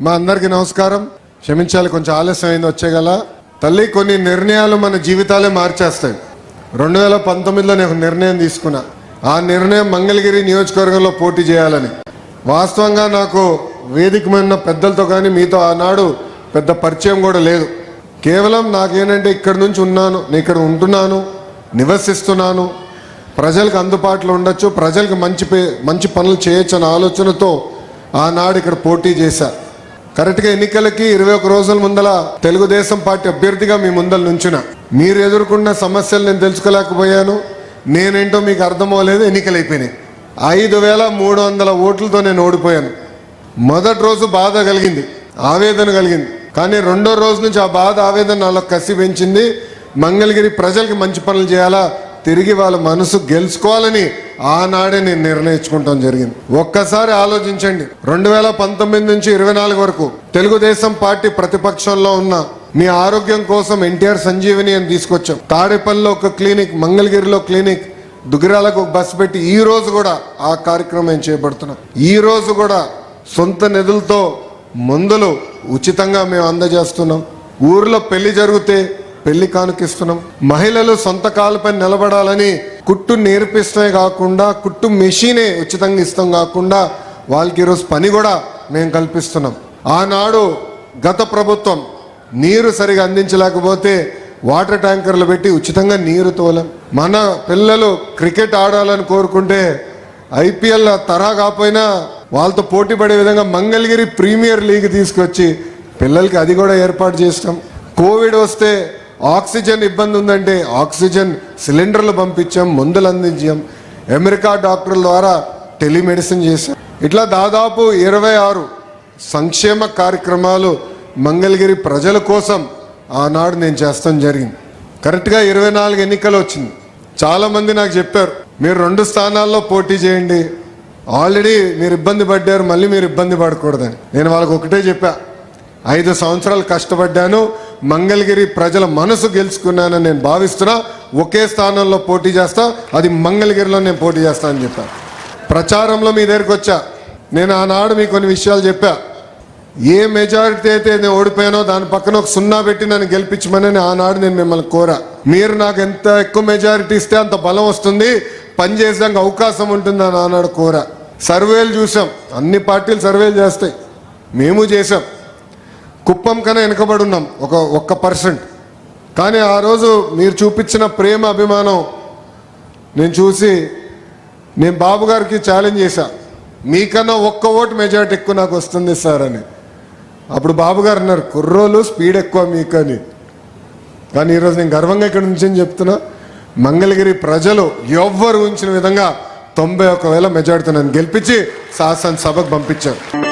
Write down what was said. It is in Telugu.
మా అందరికి నమస్కారం. క్షమించాలి కొంచెం ఆలస్యం అయింది వచ్చేగల తల్లి కొన్ని నిర్ణయాలు మన జీవితాలే మార్చేస్తాయి. రెండు వేల పంతొమ్మిదిలో నేను ఒక నిర్ణయం తీసుకున్నా. ఆ నిర్ణయం మంగళగిరి నియోజకవర్గంలో పోటీ చేయాలని. వాస్తవంగా నాకు వేదికమైన పెద్దలతో కానీ మీతో ఆనాడు పెద్ద పరిచయం కూడా లేదు. కేవలం నాకేంటంటే ఇక్కడ నుంచి ఉన్నాను నేను ఇక్కడ ఉంటున్నాను నివసిస్తున్నాను. ప్రజలకు అందుబాటులో ఉండొచ్చు ప్రజలకు మంచి పే- మంచి పనులు చేయొచ్చు అనే ఆలోచనతో ఆనాడు ఇక్కడ పోటీ చేశారు కరెక్ట్గా ఎన్నికలకి ఇరవై ఒక రోజుల ముందల తెలుగుదేశం పార్టీ అభ్యర్థిగా మీ ముందల నుంచున మీరు ఎదుర్కొన్న సమస్యలు నేను తెలుసుకోలేకపోయాను. నేనేంటో మీకు అర్థమవ్వలేదు ఎన్నికలు అయిపోయినాయి. ఐదు వేల మూడు వందల ఓట్లతో నేను ఓడిపోయాను. మొదటి రోజు బాధ కలిగింది ఆవేదన కలిగింది. కానీ రెండో రోజు నుంచి ఆ బాధ ఆవేదన నాలో కసి పెంచింది. మంగళగిరి ప్రజలకి మంచి పనులు చేయాలా? తిరిగి వాళ్ళ మనసు గెలుచుకోవాలని ఆనాడే నేను నిర్ణయించుకుంటాం జరిగింది. ఒక్కసారి ఆలోచించండి. రెండు వేల పంతొమ్మిది నుంచి ఇరవై నాలుగు వరకు తెలుగుదేశం పార్టీ ప్రతిపక్షంలో ఉన్న మీ ఆరోగ్యం కోసం ఎన్టీఆర్ సంజీవిని అని తీసుకొచ్చాం. తాడేపల్లిలో ఒక క్లినిక్ మంగళగిరిలో క్లినిక్ దుగిరాలకు ఒక బస్సు పెట్టి ఈ రోజు కూడా ఆ కార్యక్రమం చేపడుతున్నాం. ఈ రోజు కూడా సొంత నిధులతో మందులు ఉచితంగా మేము అందజేస్తున్నాం. ఊర్లో పెళ్ళి జరిగితే పెళ్ళి కానుకిస్తున్నాం. మహిళలు సొంత కాలుపై నిలబడాలని కుట్టు నేర్పిస్తే కాకుండా కుట్టు మెషినే ఉచితంగా ఇస్తాం కాకుండా వాళ్ళకి ఈరోజు పని కూడా మేము కల్పిస్తున్నాం. ఆనాడు గత ప్రభుత్వం నీరు సరిగా అందించలేకపోతే వాటర్ ట్యాంకర్లు పెట్టి ఉచితంగా నీరు తోలం. మన పిల్లలు క్రికెట్ ఆడాలని కోరుకుంటే ఐపీఎల్ తరా కాకపోయినా వాళ్ళతో పోటీ పడే విధంగా మంగళగిరి ప్రీమియర్ లీగ్ తీసుకొచ్చి పిల్లలకి అది కూడా ఏర్పాటు చేస్తాం కోవిడ్ వస్తే ఆక్సిజన్ ఇబ్బంది ఉందంటే ఆక్సిజన్ సిలిండర్లు పంపించాం మందులు అందించాం. అమెరికా డాక్టర్ల ద్వారా టెలిమెడిసిన్ చేశాం. ఇట్లా దాదాపు ఇరవై ఆరు సంక్షేమ కార్యక్రమాలు మంగళగిరి ప్రజల కోసం ఆనాడు నేను చేస్తాం జరిగింది. కరెక్ట్గా ఇరవై నాలుగు ఎన్నికలు వచ్చింది. చాలామంది నాకు చెప్పారు మీరు రెండు స్థానాల్లో పోటీ చేయండి. ఆల్రెడీ మీరు ఇబ్బంది పడ్డారు మళ్ళీ మీరు ఇబ్బంది పడకూడదని. నేను వాళ్ళకి ఒకటే చెప్పా ఐదు సంవత్సరాలు కష్టపడ్డాను మంగళగిరి ప్రజల మనసు గెలుచుకున్నానని నేను భావిస్తున్నా. ఒకే స్థానంలో పోటీ చేస్తా. అది మంగళగిరిలో నేను పోటీ చేస్తా అని చెప్పా. ప్రచారంలో మీ దగ్గరికి వచ్చా. నేను ఆనాడు మీకు కొన్ని విషయాలు చెప్పా. ఏ మెజారిటీ అయితే నేను ఓడిపోయానో దాని పక్కన ఒక సున్నా పెట్టి నన్ను గెలిపించమని ఆనాడు నేను మిమ్మల్ని కోరా. మీరు నాకు ఎంత ఎక్కువ మెజారిటీ ఇస్తే అంత బలం వస్తుంది. పని అవకాశం ఉంటుంది అని ఆనాడు కోరా. సర్వేలు చూసాం. అన్ని పార్టీలు సర్వేలు చేస్తాయి. మేము చేసాం. కుప్పం కన్నా వెనుకబడి ఉన్నాం ఒక ఒక్క పర్సెంట్. కానీ ఆ రోజు మీరు చూపించిన ప్రేమ అభిమానం నేను చూసి నేను బాబు గారికి ఛాలెంజ్ చేశా. మీకన్నా ఒక్క ఓటు మెజార్టీ ఎక్కువ నాకు వస్తుంది సార్ అని. అప్పుడు బాబు గారు అన్నారు కుర్రోలు స్పీడ్ ఎక్కువ మీకు అని కానీ ఈరోజు నేను గర్వంగా ఇక్కడ నుంచి చెప్తున్నా మంగళగిరి ప్రజలు ఎవ్వరు ఉంచిన విధంగా తొంభై ఒక్క వేల మెజార్టీతో నన్ను గెలిపించి శాసనసభకు పంపించారు.